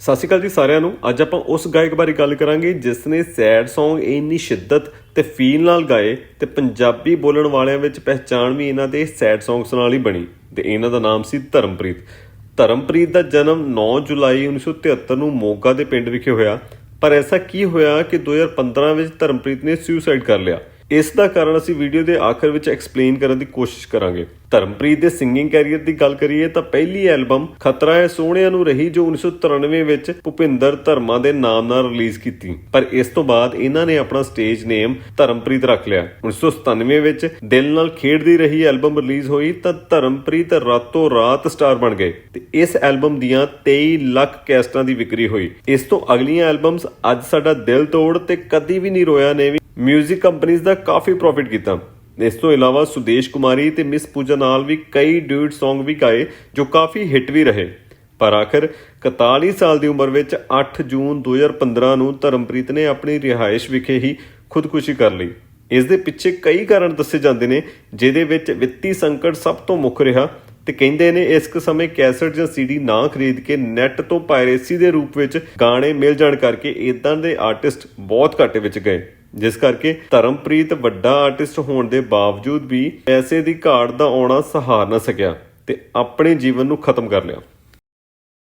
ਸਤਿ ਸ਼੍ਰੀ ਅਕਾਲ ਜੀ ਸਾਰਿਆਂ ਨੂੰ। ਅੱਜ ਆਪਾਂ ਉਸ ਗਾਇਕ ਬਾਰੇ ਗੱਲ ਕਰਾਂਗੇ ਜਿਸ ਨੇ ਸੈਡ Song, ਇੰਨੀ ਸ਼ਿੱਦਤ ਤੇ ਫੀਲ ਨਾਲ ਗਾਏ ਤੇ ਪੰਜਾਬੀ ਬੋਲਣ ਵਾਲਿਆਂ ਵਿੱਚ ਪਹਿਚਾਣ ਵੀ ਇਹਨਾਂ ਦੇ ਸੈਡ Songs ਨਾਲ ਹੀ ਬਣੀ ਤੇ ਇਹਨਾਂ ਦਾ ਨਾਮ ਸੀ ਧਰਮਪ੍ਰੀਤ। ਧਰਮਪ੍ਰੀਤ ਦਾ ਜਨਮ 9 ਜੁਲਾਈ 1973 ਨੂੰ ਮੋਗਾ ਦੇ ਪਿੰਡ ਵਿਖੇ ਹੋਇਆ। ਪਰ ਐਸਾ ਕੀ ਹੋਇਆ ਕਿ 2015 ਵਿੱਚ ਧਰਮਪ੍ਰੀਤ ਨੇ ਸੁਸਾਈਡ ਕਰ ਲਿਆ? ਇਸ ਦਾ ਕਾਰਨ ਅਸੀਂ ਵੀਡੀਓ ਦੇ ਆਖਰ ਵਿੱਚ ਐਕਸਪਲੇਨ ਕਰਨ ਦੀ ਕੋਸ਼ਿਸ਼ ਕਰਾਂਗੇ। ਧਰਮਪ੍ਰੀਤ ਦੇ ਸਿੰਗਿੰਗ ਕੈਰੀਅਰ ਦੀ ਗੱਲ ਕਰੀਏ ਤਾਂ ਪਹਿਲੀ ਐਲਬਮ ਖਤਰਾ ਹੈ ਸੋਹਣਿਆਂ ਨੂੰ ਰਹੀ ਜੋ 1993 ਵਿੱਚ ਭੁਪਿੰਦਰ ਧਰਮਾ ਦੇ ਨਾਮ ਨਾਲ ਰਿਲੀਜ਼ ਕੀਤੀ। ਪਰ ਇਸ ਤੋਂ ਬਾਅਦ ਇਹਨਾਂ ਨੇ ਆਪਣਾ ਸਟੇਜ ਨੇਮ ਧਰਮਪ੍ਰੀਤ ਰੱਖ ਲਿਆ। 1997 ਵਿੱਚ ਦਿਲ ਨਾਲ ਖੇਡਦੀ ਰਹੀ ਐਲਬਮ ਰਿਲੀਜ਼ ਹੋਈ ਤਾਂ ਧਰਮਪ੍ਰੀਤ ਰਾਤੋਂ ਰਾਤ ਸਟਾਰ ਬਣ ਗਏ ਤੇ ਇਸ ਐਲਬਮ ਦੀਆਂ 23 ਲੱਖ ਕੈਸਟਾਂ ਦੀ ਵਿਕਰੀ ਹੋਈ। ਇਸ ਤੋਂ ਅਗਲੀਆਂ ਐਲਬਮਸ ਅੱਜ ਸਾਡਾ ਦਿਲ ਤੋੜ ਤੇ ਕਦੀ ਵੀ ਨਹੀਂ ਰੋਇਆ ਨੇ ਵੀ ਮਿਊਜ਼ਿਕ ਕੰਪਨੀਆਂ ਦਾ ਕਾਫੀ ਪ੍ਰੋਫਿਟ ਕੀਤਾ। ਇਸ ਤੋਂ ਇਲਾਵਾ ਸੁਦੇਸ਼ ਕੁਮਾਰੀ ਤੇ ਮਿਸ ਪੂਜਾ ਨਾਲ ਵੀ ਕਈ ਡਿਊਟ Song ਵੀ ਗਾਏ, ਜੋ ਕਾਫੀ ਹਿੱਟ ਵੀ ਰਹੇ। ਪਰ ਆਖਰ 41 ਸਾਲ ਦੀ ਉਮਰ ਵਿੱਚ 8 ਜੂਨ 2015 ਨੂੰ ਧਰਮਪ੍ਰੀਤ ਨੇ ਆਪਣੀ ਰਿਹਾਇਸ਼ ਵਿਖੇ ਹੀ ਖੁਦਕੁਸ਼ੀ ਕਰ ਲਈ। ਇਸ ਦੇ ਪਿੱਛੇ ਕਈ ਕਾਰਨ ਦੱਸੇ ਜਾਂਦੇ ਨੇ, ਜਿਹਦੇ ਵਿੱਚ ਵਿੱਤੀ ਸੰਕਟ ਸਭ ਤੋਂ ਮੁੱਖ ਰਿਹਾ ਤੇ ਕਹਿੰਦੇ ਨੇ ਇਸ ਸਮੇਂ ਕੈਸਟ ਜਾਂ ਸੀਡੀ ਨਾ ਖਰੀਦ ਕੇ ਨੈਟ ਤੋਂ ਪਾਇਰੇਸੀ ਦੇ ਰੂਪ ਵਿੱਚ ਗਾਣੇ ਮਿਲ ਜਾਣ ਕਰਕੇ ਇਦਾਂ ਦੇ ਆਰਟਿਸਟ ਬਹੁਤ ਘਾਟੇ ਵਿੱਚ ਗਏ। ਜਿਸ ਕਰਕੇ ਧਰਮਪ੍ਰੀਤ ਵੱਡਾ ਆਰਟਿਸਟ ਹੋਣ ਦੇ ਬਾਵਜੂਦ ਵੀ ਪੈਸੇ ਦੀ ਘਾਟ ਦਾ ਆਉਣਾ ਸਹਾਰ ਨਾ ਸਕਿਆ ਤੇ ਆਪਣੇ ਜੀਵਨ ਨੂੰ ਖਤਮ ਕਰ ਲਿਆ।